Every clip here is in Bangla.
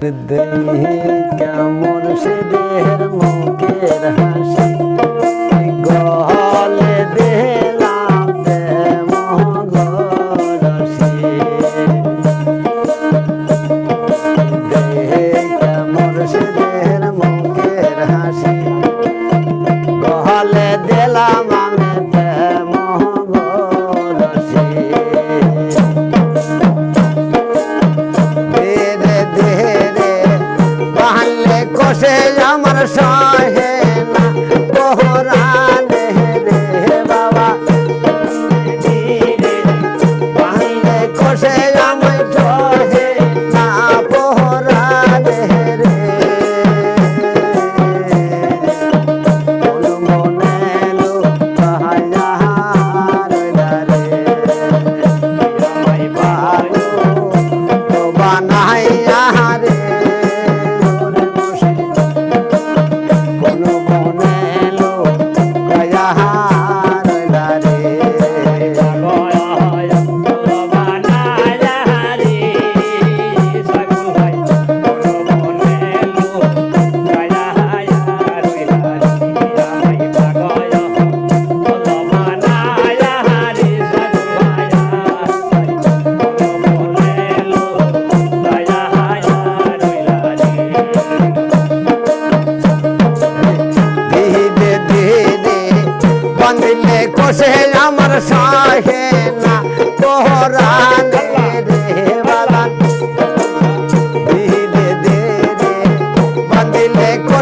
দেহে কেমন সে দেহের মুখের হাসি গহলে দেহে আসে আমার সহে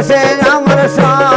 সে আমার সব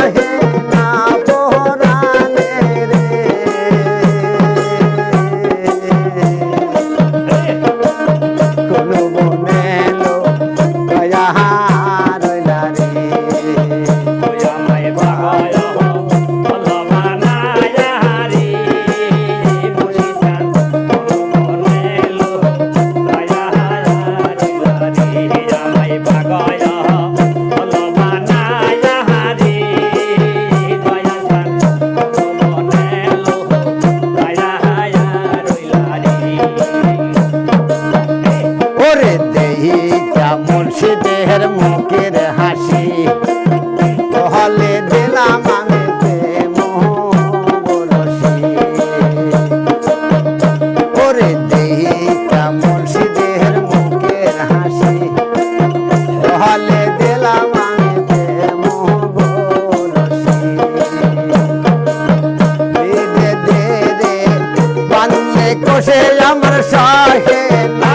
বসে আমার সহে না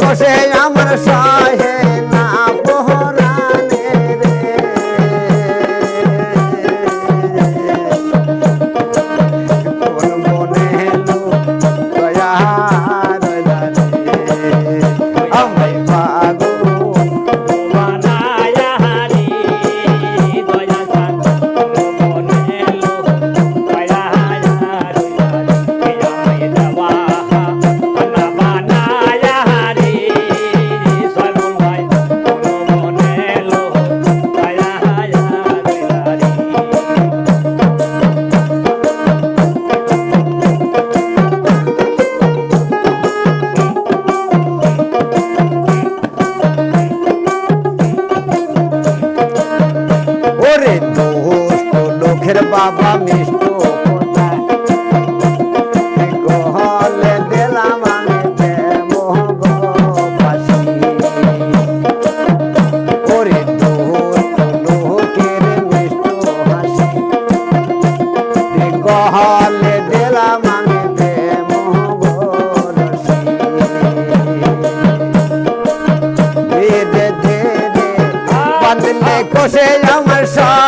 বসে আমার সহ। বাবা মিষ্ট José Llamarsa